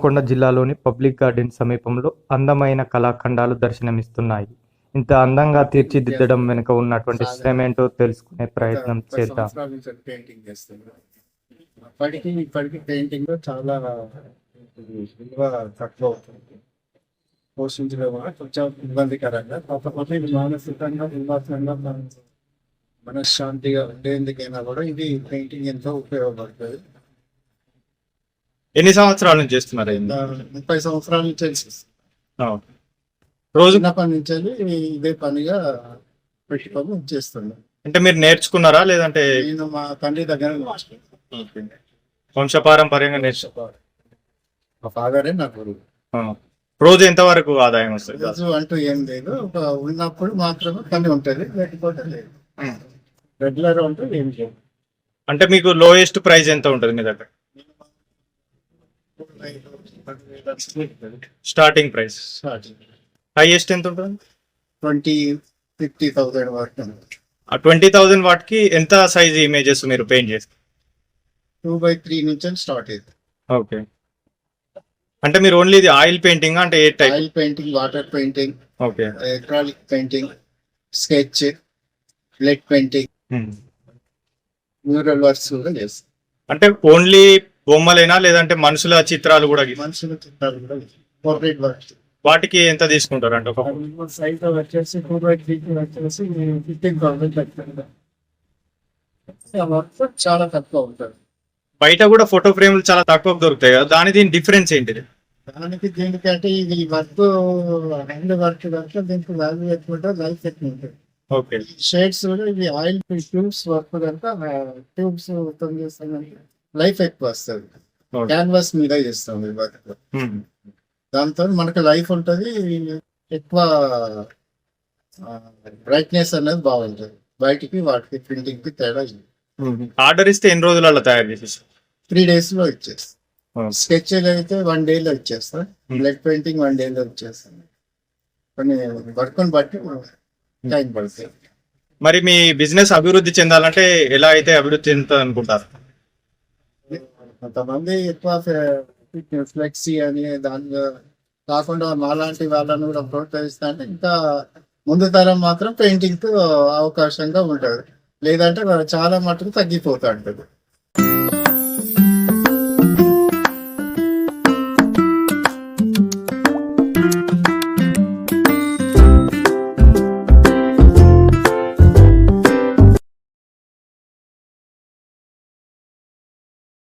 హనుమకొండ జిల్లాలోని public garden సమీపంలో అందమైన కళాఖండాలు దర్శనమిస్తున్నాయి. ఇంత అందంగా తీర్చిదిద్దడం వెనుక ఉన్నటువంటి శ్రమ ఏంటో తెలుసుకునే ప్రయత్నం చేద్దాం. అప్పటికి ఇప్పటికి పెయింటింగ్లో చాలా విలువ తక్కువ అవుతుంది. పోషించడం వల్ల కొంచెం ఇబ్బందికరంగా కాకపోతే ఇది మానసికంగా ఉల్లాసంగా మనం మనశ్శాంతిగా ఉండేందుకైనా కూడా ఇది పెయింటింగ్ ఎంతో ఉపయోగపడుతుంది. ఎన్ని సంవత్సరాల నుంచి చేస్తున్నారు ముప్పై సంవత్సరాల నుంచి. రోజు చిన్నప్పటి నుంచి ఇదే పనిగా పెట్టుకొని చేస్తున్నాను అంటే మీరు నేర్చుకున్నారా లేదంటే? నేను మా తండ్రి దగ్గర. వంశపారంపర్యంగా నేర్చు మా ఫాదరే నా గురువు. రోజు ఎంత వరకు ఆదాయం వస్తుంది? రోజు అంటూ ఏం లేదు. ఒక ఉన్నప్పుడు మాత్రమే పని ఉంటుంది లేకపోతే లేదు. రెగ్యులర్ అంటూ ఏం లేదు అంటే మీకు లోయెస్ట్ ప్రైస్ ఎంత ఉంటుంది మీ దగ్గర? స్టార్టింగ్ ప్రైస్ హైయెస్ట్ ఎంత ఉంటుంది? ట్వంటీ ఫిఫ్టీ థౌసండ్ వరకు ఆ ట్వంటీ థౌసండ్ వాటికి ఎంత సైజ్ ఇమేజెస్ మీరు పెయింట్ చేస్తారు టూ బై త్రీ నుంచి స్టార్ట్ అయింది ఓకే. అంటే మీరు ఓన్లీ ఇది ఆయిల్ పెయింటింగ్ అంటే ఏ type oil painting water painting okay. Acrylic painting sketch blood painting mural works కూడా చేస్తాం. అంటే ఓన్లీ బొమ్మలేనా? లేదంటే మనుషుల చిత్రాలు కూడా మనుషుల చిత్రాలు కూడా వర్క్స్ వాటికి ఎంత తీసుకుంటారు అంటే ఒక సైజ్ వచ్చేసి టూ బై త్రీ వచ్చేసి ఫిఫ్టీన్ థౌసండ్ వర్క్ చాలా తక్కువ ఉంటుంది. బయట కూడా ఫోటో ఫ్రేమ్లు చాలా తక్కువ దొరుకుతాయి కదా దాని దీని డిఫరెన్స్ ఏంటిది? దానికి దీనికంటే ఇది వర్క్ హ్యాండ్ వర్క్ కనుక దీనికి వాల్యూ ఎక్కువ ఉంటుంది లైఫ్ ఎక్కువ ఉంటుంది. ఓకే. షేడ్స్ కూడా ఇవి ఆయిల్ ట్యూబ్స్ వర్క్ కనుక ట్యూబ్స్ మొత్తం చేస్తాం లైఫ్ ఎక్కువ వస్తుంది. క్యాన్వాస్ మీద చేస్తాం వర్క్. దాంతో మనకు లైఫ్ ఉంటుంది ఎక్కువ బ్రైట్నెస్ అనేది బాగుంటుంది. బయటికి వాటికి ప్రింటింగ్కి తేడా ఆర్డర్ ఇస్తే ఎన్ని రోజులలో తయారు చేసేసి త్రీ డేస్లో ఇచ్చేస్తాం స్కెచ్ అయితే వన్ డే లో ఇచ్చేస్తాం బ్లడ్ పెయింటింగ్ వన్ డే లో ఇచ్చేస్తాం. కొన్ని వర్క్ బట్టి టైం పడుతుంది. మరి మీ బిజినెస్ అభివృద్ధి చెందాలంటే ఎలా అయితే అభివృద్ధి చెందుతుంది అనుకుంటారు? కొంతమంది ఎక్కువ ఫ్లెక్సీ అని దాని కాకుండా మాలాంటి వాళ్ళని కూడా ప్రోత్సహిస్తా అంటే ఇంకా ముందు తరం మాత్రం పెయింటింగ్తో అవకాశంగా ఉంటుంది లేదంటే చాలా మటుకు తగ్గిపోతూ ఉంటుంది